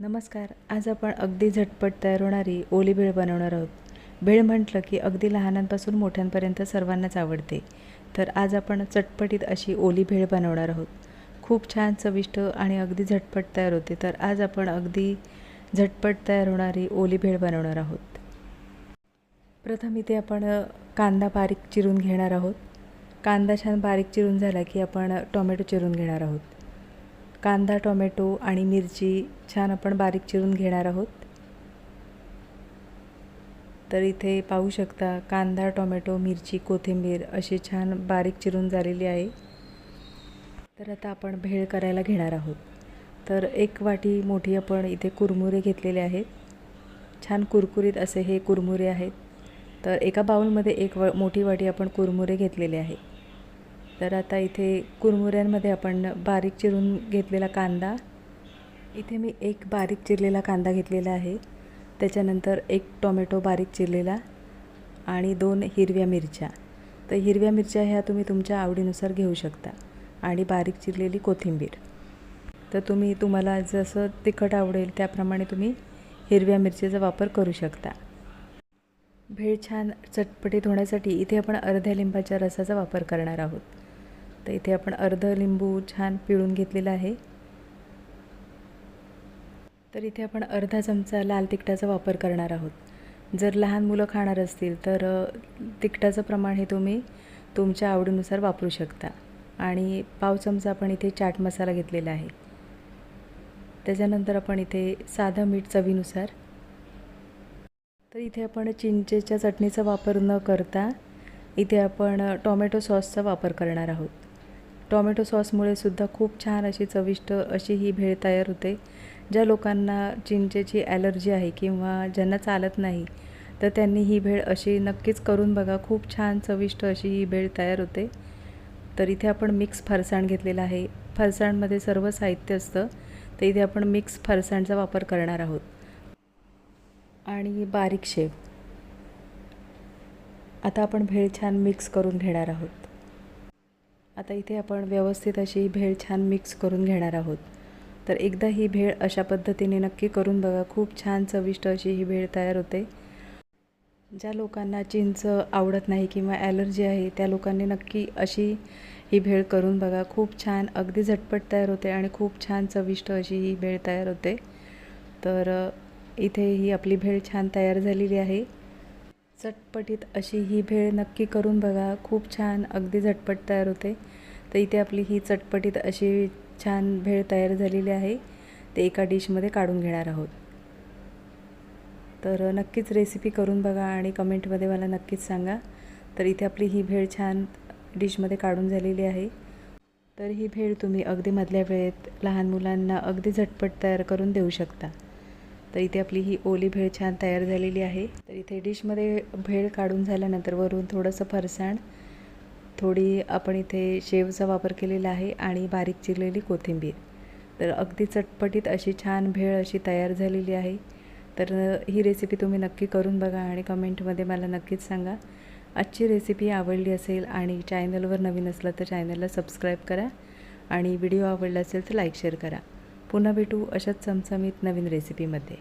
नमस्कार. आज आपण अगदी झटपट तयार होणारी ओली भेळ बनवणार आहोत. भेळ म्हटलं की अगदी लहानांपासून मोठ्यांपर्यंत सर्वांनाच आवडते. तर आज आपण चटपटीत अशी ओली भेळ बनवणार आहोत. खूप छान चविष्ट आणि अगदी झटपट तयार होते. तर आज आपण अगदी झटपट तयार होणारी ओली भेळ बनवणार आहोत. प्रथम इथे आपण कांदा बारीक चिरून घेणार आहोत. कांदा छान बारीक चिरून झाला की आपण टोमॅटो चिरून घेणार आहोत. कांदा टोमॅटो आणि मिरची छान आपण बारीक चिरून घेणार आहोत. तर इथे पाहू शकता कांदा टोमॅटो मिरची कोथिंबीर अशी छान बारीक चिरून झालेली आहे. तर आता आपण भेळ करायला घेणार आहोत. तर एक वाटी मोठी आपण इथे कुरमुरे घेतलेले आहेत. छान कुरकुरीत असे हे कुरमुरे आहेत. तर एका बाऊलमध्ये एक व मोठी वाटी आपण कुरमुरे घेतलेले आहे तर आता इथे कुरमुऱ्यांमध्ये आपण बारीक चिरून घेतलेला कांदा. इथे मी एक बारीक चिरलेला कांदा घेतलेला आहे. त्याच्यानंतर एक टोमॅटो बारीक चिरलेला आणि दोन हिरव्या मिरच्या. तर हिरव्या मिरच्या ह्या तुम्ही तुमच्या आवडीनुसार घेऊ शकता आणि बारीक चिरलेली कोथिंबीर. तर तुम्ही तुम्हाला जसं तिखट आवडेल त्याप्रमाणे तुम्ही हिरव्या मिरचीचा वापर करू शकता. भेळ छान चटपटीत होण्यासाठी इथे आपण अर्ध्या लिंबाच्या रसाचा वापर करणार आहोत. तर इथे आपण अर्ध लिंबू छान पिळून घेतलेला आहे. तर इथे आपण अर्धा चमचा लाल तिखटाचा वापर करणार आहोत. जर लहान मुलं खाणार असतील तर तिखटाचं प्रमाण हे तुम्ही तुमच्या आवडीनुसार वापरू शकता. आणि पाव चमचा आपण इथे चाट मसाला घेतलेला आहे. त्याच्यानंतर आपण इथे साधं मीठ चवीनुसार. तर इथे आपण चिंचेच्या चटणीचा वापर न करता इथे आपण टॉमॅटो सॉसचा वापर करणार आहोत. टॉमॅटो सॉसमुळे सुद्धा खूप छान अशी चविष्ट अशी ही भेळ तयार होते. ज्या लोकांना चिंचेची ॲलर्जी आहे किंवा ज्यांना चालत नाही तर त्यांनी ही भेळ अशी नक्कीच करून बघा. खूप छान चविष्ट अशी ही भेळ तयार होते. तर इथे आपण मिक्स फरसाण घेतलेला आहे. फरसाणमध्ये सर्व साहित्य असतं तर इथे आपण मिक्स फरसाणचा वापर करणार आहोत. आणि बारीक शेव. आता आपण भेळ छान मिक्स करून घेणार आहोत. आता इथे आपण व्यवस्थित अशी भेळ छान मिक्स करून घेणार आहोत. तर एकदा ही भेळ अशा पद्धतीने नक्की करून बघा. खूप छान चविष्ट अशी ही भेळ तयार होते. ज्या लोकांना चिंच आवडत नाही किंवा ॲलर्जी आहे त्या लोकांनी नक्की अशी ही भेळ करून बघा. खूप छान अगदी झटपट तयार होते आणि खूप छान चविष्ट अशी ही भेळ तयार होते. तर इथे ही आपली भेळ छान तयार झालेली आहे. चटपटीत अशी ही भेळ नक्की करून बघा. खूप छान अगदी झटपट तयार होते. तर इथे आपली ही चटपटीत अशी छान भेळ तयार झालेली आहे. ते एका डिशमध्ये काढून घेणार आहोत. तर नक्कीच रेसिपी करून बघा आणि कमेंटमध्ये मला नक्कीच सांगा. तर इथे आपली ही भेळ छान डिशमध्ये काढून झालेली आहे. तर ही भेळ तुम्ही अगदी मधल्या वेळेत लहान मुलांना अगदी झटपट तयार करून देऊ शकता. तर इथे आपली ही ओली भेळ छान तयार झालेली आहे. तर इथे डिशमध्ये भेळ काढून झाल्यानंतर वरून थोडंसं फरसाण थोडी आपण इथे शेवचा वापर केलेला आहे आणि बारीक चिरलेली कोथिंबीर. तर अगदी चटपटीत अशी छान भेळ अशी तयार झालेली आहे. तर ही रेसिपी तुम्ही नक्की करून बघा आणि कमेंटमध्ये मला नक्कीच सांगा. आजची रेसिपी आवडली असेल आणि चॅनलवर नवीन असलं तर चॅनलला सबस्क्राईब करा आणि व्हिडिओ आवडला असेल तर लाईक शेअर करा. पुन्हा भेटू अशाच चमचमीत नवीन रेसिपीमध्ये